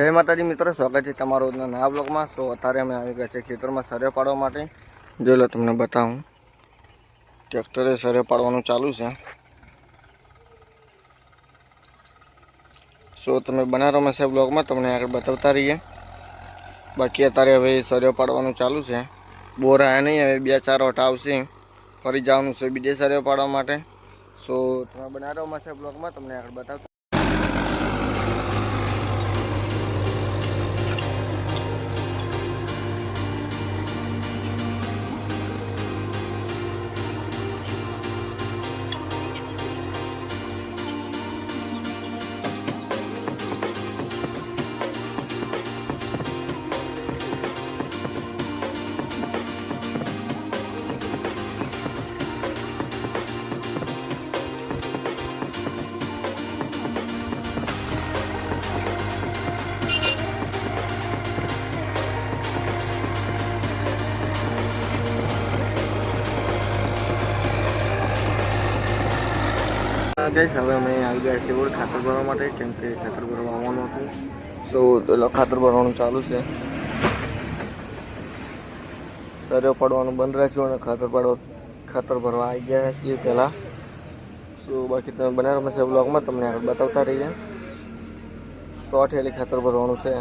જય માતાજી, મિત્રો, સ્વાગત છે તમારું નવા બ્લોગમાં. સો, અત્યારે અમે આવી ગયા છે ખેતરમાં સર્યો પાડવા માટે. જોઈ લો, તમને બતાવું. ટ્રેક્ટરે સર્યો પાડવાનું ચાલુ છે. સો, તમે બનારવમાં છે બ્લોગમાં, તમને આગળ બતાવતા રહીએ. બાકી અત્યારે હવે સર્યો પાડવાનું ચાલુ છે. બોર આવ્યા નહીં, હવે બે ચાર ઓટા આવશે. ફરી જવાનું છે બીજે સર્યો પાડવા માટે. સો, તમે બનારવમાં છે બ્લોગમાં, તમને આગળ બતાવતા ગઈશ હવે અમે આવી ગયા છીએ ખાતર ભરવા માટે, કેમ કે ખાતર ભરવા આવવાનું હતું. સો ખાતર ભરવાનું ચાલુ છે. સર્યો પડવાનું બંધ રાખ્યું અને ખાતર પાડવા ખાતર ભરવા આવી ગયા છીએ પહેલાં. સો બાકી તમે બનારસ છે બ્લોગમાં તમને આગળ બતાવતા રહીએ. સો ઠેલી ખાતર ભરવાનું છે.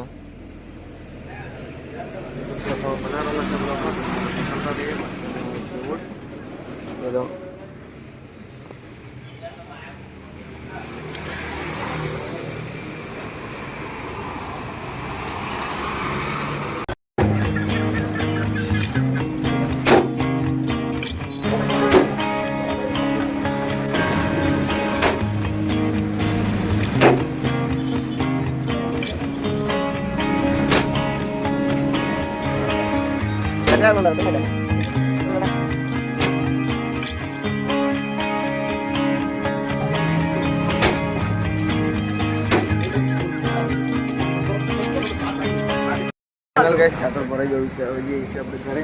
બનારસ છે બ્લોગમાં બતાવતા રહીએ. બોલો ચાલ ગાઈસ ખાતર ભરાઈ ગયું છે. હવે જઈએ છીએ આપણે ઘરે.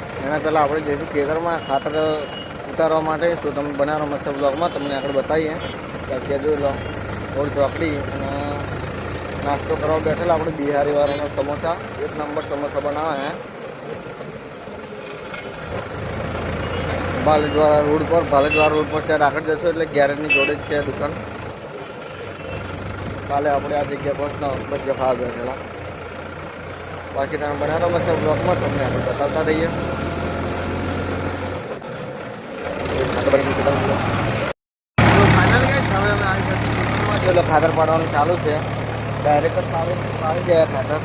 એના પહેલાં આપણે જઈશું ખેતરમાં ખાતર ઉતારવા માટે શું તમે બનાવો મસ્ત બ્લોગમાં તમને આગળ બતાવીએ બાકી જોઈ લો ઓળ ચોકડી અને નાસ્તો કરવા બેઠેલા આપણે બિહારી વાળાનો સમોસા એક નંબર સમોસા બનાવે હે ભાલેજવાળા રોડ પર ભાલેજવાળા રોડ પર ચાર આગળ જશો એટલે ગેરેજની જોડે જ છે દુકાન કાલે આપણે આ જગ્યા પર બધા ખાવા બેઠેલા બાકી તમે બનાવવામાં છે બ્લોગમાં તમને આપણે બતાવતા રહીએ ચલો ખાતર પાડવાનું ચાલુ છે ડાયરેક્ટ જ પાડી પાડી ગયા ખાતર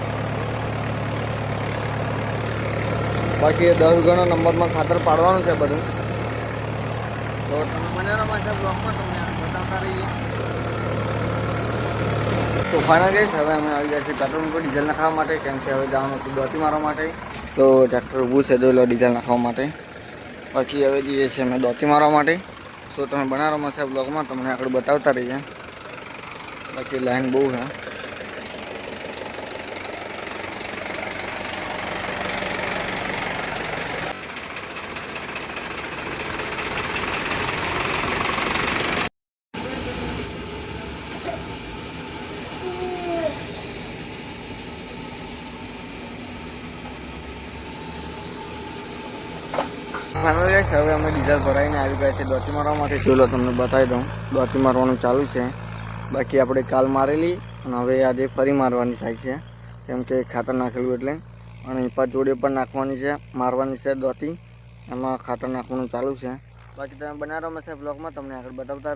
બાકી દસ ગણો નંબરમાં ખાતર પાડવાનું છે બધું તો તમે બનાવવામાં છે બ્લોગમાં તમને બતાવતા રહીએ તો ફાઇનલ ગઈ હવે અમે આવી ગયા છીએ પેટ્રોલ પંપ ડીઝલ નાખવા માટે કેમ કે હવે જવાનું હતું દોતી મારવા માટે તો ટ્રેક્ટર ઊભું છે જોઈ લો ડીઝલ નાખવા માટે બાકી હવે જઈએ છીએ અમે દોતી મારવા માટે. સો તમે બનાવવામાં સાહેબ બ્લોગમાં તમને આગળ બતાવતા રહીએ. બાકી લાઈન બહુ છે. ફાઇનલ ગાઈસ હવે અમે ડીઝલ ભરાઈને આવી ગયા છે દોતી મારવામાંથી. માટે તમને બતાવી દઉં. દોતી મારવાનું ચાલુ છે. બાકી આપણે કાલ મારેલી અને હવે આજે ફરી મારવાની થાય છે. કેમ કે ખાતર નાખેલું એટલે. અને પાછ જોડે પણ નાખવાની છે. મારવાની છે દોતી. એમાં ખાતર નાખવાનું ચાલુ છે. બાકી તમે બનાવવામાં છે બ્લોગમાં તમને આગળ બતાવતા